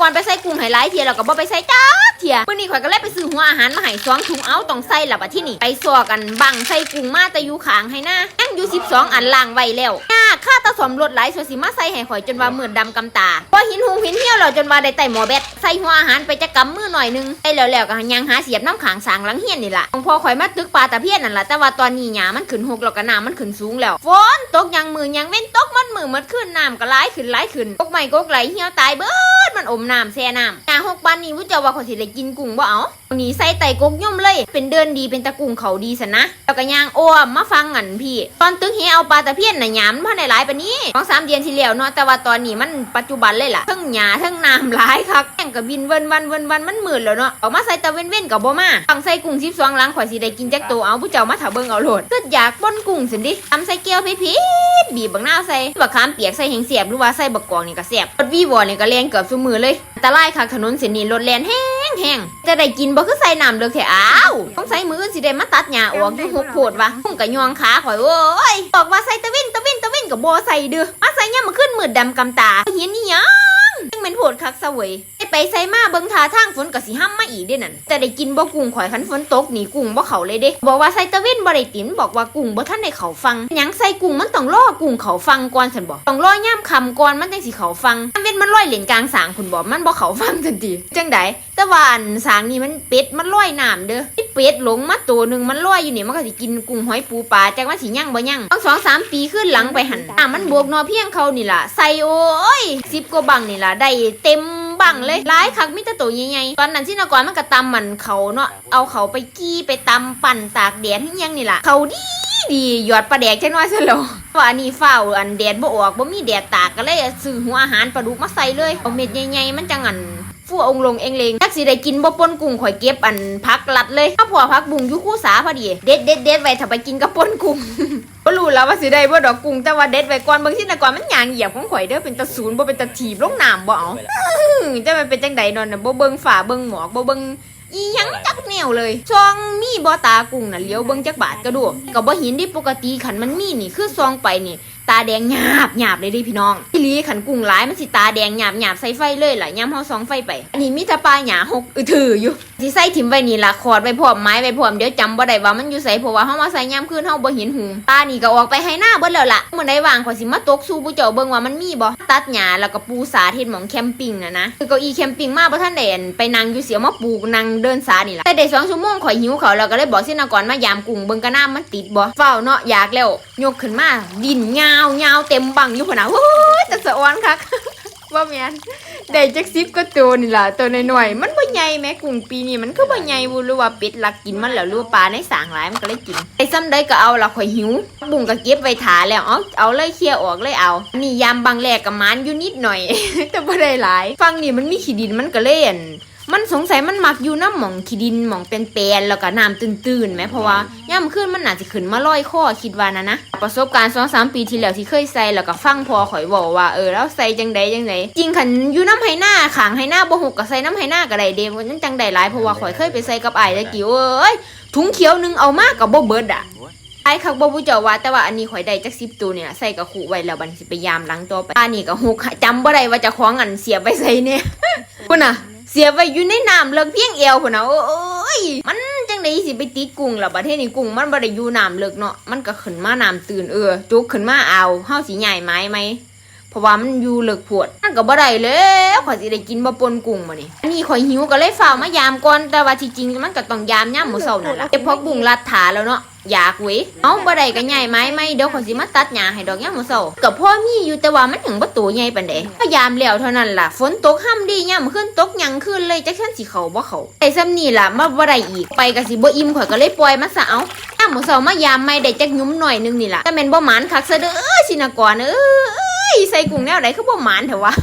กรไปใส่กุ้งให้หลายเทียแล้วก็บ่ไปใส่จ้าเทียมื้อนี้ข่อยก็เลยไปซื้อหัวอาหารมาให้สองถุงเอาต้องใส่ละบัดที่นี่ ไปซัวกันบังใส่กุ้งมาแต่อยู่ขางให้นะยังอยู่12 อันล่างไว้แล้วยาค่าตะสมรถหลสวนสิมาใส่ให้ข่อยจนว่ามืดดำกำตาพอหินหุงหินเหี่ยวแล้วจนว่าได้ไต่หมอแบตใส่หัวอาหารไปจะกำมือหน่อยนึงไอ้แล้วๆก็ยังหาเสียบน้ำขางสางหลังเฮียนนี่ล่ะของพ่อข่อยมาตึกปลาตะเพียนนั่นล่ะแต่ว่าตอนนี้หญ้ามันขึ้นหกแล้วก็น้ำมันขึ้นสูงแล้วฝนตกยังมือยังเว้นตก มันมือมันขึ้นน้ำก็หลขึ้นหลขึ้นกกใหม่กกไหลเหี่ยวตายเบิดมันอมน้ำแช่น้ำหญ้าหกปันนี้ผู้เจ้าว่าข่อยสิได้กินกุ้งบ่เอาวันนี้ใส่ไตกกย่อมเลย เป็นเดินดีเป็นตะกุ้งเขาดีสนะแล้วก็ย่างอ้อมมาฟังกันพี่ ตอนตึกเฮเอาปลาตะเพียนน่ะหยามพันได้หลายปานนี้สองสามเดือนที่แล้วเนาะแต่ว่าตอนนี้มันปัจจุบันเลยล่ะทั้งหญ้าทั้งน้ำหลายคักแข่งกับบินเวินวันเวินวันมันหมืดแล้วเนาะเอามาใส่ตะเว้นเว้นกับบ่มาฟังใส่กุ้ง12หลังข่อยสิได้กินจักตัวเอาผู้เจ้ามาถาเบิ่งเอาโลดก็อยากป้นกุ้งสินดิทำใส่แก้วพิดๆบีบบักนาใส่บักขามเปียกใส่แหงเสียบหรือว่าใส่บักกวางนี่ก็แซ่บรถวีวอนี่ก็แล่นเกือบซุมือเลยอันตรายค่ะถนนเส้นนี้รถแล่นแห้งแห้งจะได้กินบ่คือใส่น้ำเลิกแท้อ้าวต้องใส่มืออื่นสิได้มาตัดหญ้าออกอยู่หกโพดวะพุ่งกะยองขาข่อยโอ้ยบอกว่าใส่ตะวินตะวินตะวินก็บ่ใส่เด้อมาใส่ยามมื้อคืนมืดดำกำตาเห็นอีหยังยังเป็นโผดคักซะเวย ไปไปใส่มาเบิ่งทาทางฝนก็สิห้ำมมาอีกเด้นั่นแต่ได้กินบ่กุ้งข่อยคันฝนตกนี่กุ้งบ่เข้าเลยเด้บอกว่าใส่ตะเว้นบ่ได้ติมบอกว่ากุ้งบ่ทันได้เข้าฟังหยังใส่กุ้งมันต้องรอกุ้งเข้าฟังก่อนซั่นบ่ต้องรอย่ามคำก่อนมันจังสิเข้าฟังอันเว้นมันลอยเหรียญกลางสางคุณบ่มันบ่เข้าฟังทันทีจังไดแต่ว่าอันสางนี่มันเป็ดมันลอยน้ำเด้อเป็ดหลงมาตัวหนึงมันลอยอยู่นี่มันก็สิกินกุ้งหอยปูปลาจักว่าสิยั่งบ่ยั่งต้องสองสามปีขึ้นหลังไปหันอะมันบวกนอเพียงเขานี่ล่ะใส่โอ้ย10กว่าบังนี่ล่ะได้เต็ม บังเลยร้ายคักมิตรตัวใหญ่ๆตอนนั้นที่นกรมันก็ตำมันเขาเนาะเอาเขาไปกี้ไปตำปั่นตากแดดที่ยังนี่ล่ะเขาดีดีหยอดปลาแดกแค่น้อยซะแล้วว่าอันนี้เฝ้าอันแดดบ่ออกบ่มีแดดตากก็เลยซื้อหัวอาหารปลาดุกมาใส่เลยเอาเม็ดใหญ่ๆมันจังอันฟูองลงเองเลงถ้าสิได้กินบ่ปนกุ้งข่อยเก็บอันพักลัดเลยถ้าพอพักบุงอยู่คู่สาพอดี เด็ดเด็ดเด็ดไว้ถ้าไปกินกับปนกุ้งบ่รู้แล้วว่าสิได้บ่ดอกกุ้งแต่ว่าเด็ดไว้ก่อนบิ่งที่นกรมันยางเหยียบของข่อยเด้อเป็นตะศูนย์บ่เป็นตะถีบลงน้ำบ่เอา จะมันเป็นจังใดนอนน่ะบ่เบิ่งฝาเบิ่งหมอกบ่เบิ่งอีหยังจักแนวเลยซองมีบ่ตากุ้งน่ะเลี้ยวเบิ่งจักบาทก็ดูก็บ่เห็นดิปกติขันมันมีนี่คือซองไปนี่ ตาแดงหยาบหยาบเลยดิพี่น้องอีหลีขันกุ้งหลายมันสิตาแดงหยาบหยาบใส่ไฟเลยหล่ะยามเฮาซองไฟไป อันนี้มีแต่ปลาหยาหกอือถืออยู่สิใส่ถิ่มไว้นี่ล่ะขอดไว้พร้อมไม้ไว้พร้อมเดี๋ยวจำบ่ได้ว่ามันอยู่ไสเพราะว่าเฮามาใส่ยามคืนเฮาบ่เห็นหุงปลานี่ก็ออกไปให้หน้าเบิดแล้วล่ะเมื้อใดว่างข่อยสิมาตกสู่ผู้เจ้าเบิ่งว่ามันมีบ่ตัดหญ้าแล้วก็ปูสาเฮ็ดหม่องแคมปิ้งนะนะคือเก้าอี้แคมปิ้งมาบ่ทันได้อั่นไปนั่งอยู่เสียวมาปลูกนั่งเดินสานี่ล่ะแต่ได้สองชั่วโมงข่อยหิวเขาแล้วก็เลยบอกเสนากรมายามกุ้งเบิ่งกะน้ามันติดบ่เฝ้าเนาะอยากแล้วยกขึ้นมาดินยาวยาเต็มบังอยู่พุ่นน่ะโอ้ยแต่สะอ้อนคักว่าแม่นได้จักซิบก็ตัวนี่ล่ะตัวน้อยๆมันบ่ใหญ่แม่กุ้งปีนี้มันคือบ่ใหญ่บ่รู้ว่าเป็ดลักกินมันแล้วรือว่าปลาในสางหลายมันก็เลยกินไอ้ซ้ำใดก็เอาละข่อยหิว บุ้งก็เก็บไว้ถาแล้วเอาเอาเลยเคลียออกเลยเอา นี่ยามบางแรกก็หมานอยู่นิดหน่อย แต่บ่ได้หลาย ฟังนี่มันมีขี้ดินมันก็เลยอั่น มันสงสัยมันมักอยู่น้ำหมองขี้ดินหมองเป็นแปนแล้วก็น้ำตื้นๆไหมเพราะว่าย่ามขึ้นมันน่าจจะขึ้นมาลอยคอคิดว่านะนะประสบการณ์สองสามปีที่แล้วที่เคยใส่แล้วก็ฟังพอข่อยบอกว่าเออแล้วใส่จังใดจังใดจริงขันอยู่น้ำไห้หน้าขางไห้หน้าบ่หกก็ใส่น้ำไห้หน้าก็ได้เดมมันจังใดหลายเพราะว่าข่อยเคยไปใส่กับไอ้ตะกี้เอ้ยถุงเขียวนึงเอามากกับบ่เบิดอะไอ้คักบ่ผู้เจ้าว่าแต่ว่าอันนี้ข่อยได้จัก10ตัวเนี่ยใส่กับขู่ไว้แล้วบันสิไปยามหลังตัวไปอันนี้ก็หกจำบ่ได้ว่าจะคล้องอันเสียบไว้ใส่เนี่ยพุ่นน่ะ เสียไว้อยู่ในน้ำเลิกเพียงเอวพุ่นนะโอ้ยมันจังไดสิไปติดกุ้งล่ะประเทศนี้กุ้งมันบ่ได้อยู่น้ำเลิกเนาะมันก็ขึ้นมาน้ำตื่นเออจุกขึ้นมาเอาเฮาสิใหญ่ไหมไหม เพราะว่ามันอยู่เลิกปวดมันก็บ่ได้แล้วข่อยสิได้กินบ่ปนกุ้งมื้อนี้อันนี้ข่อยหิวก็เลยฝ้าวมายามก่อนแต่ว่าที่จริงมันก็ต้องยามยามมื้อเช้านั่นล่ะเก็บพอกุ้งรัดขาแล้วเนาะอยากเว้ยเอ้าบ่ได้ก็ใหญ่ไหมไหมเดี๋ยวข่อยสิมาตัดหญ้าให้ดอกยามมื้อเช้าก็พอมีอยู่แต่ว่ามันถึงบ่โตใหญ่ปานใดพยายามแล้วเท่านั้นล่ะฝนตกห่ำดียามมื้อคืนตกหยังคืนเลยจักซั่นสิเข้าบ่เข้าไอ้ซ้ำนี่ล่ะมาบ่ได้อีกไปก็สิบ่อิ่มข่อยก็เลยปล่อยมันซะเอายามมื้อเช้ามายามไม่ได้จักยุ้มหน่อยนึงนี่ล่ะแต่แม่นบ่หมานคักซะเด้อชินากรเอ้ย ใส่กุ้งแนวไหนคือบ่หมานเถอะวะ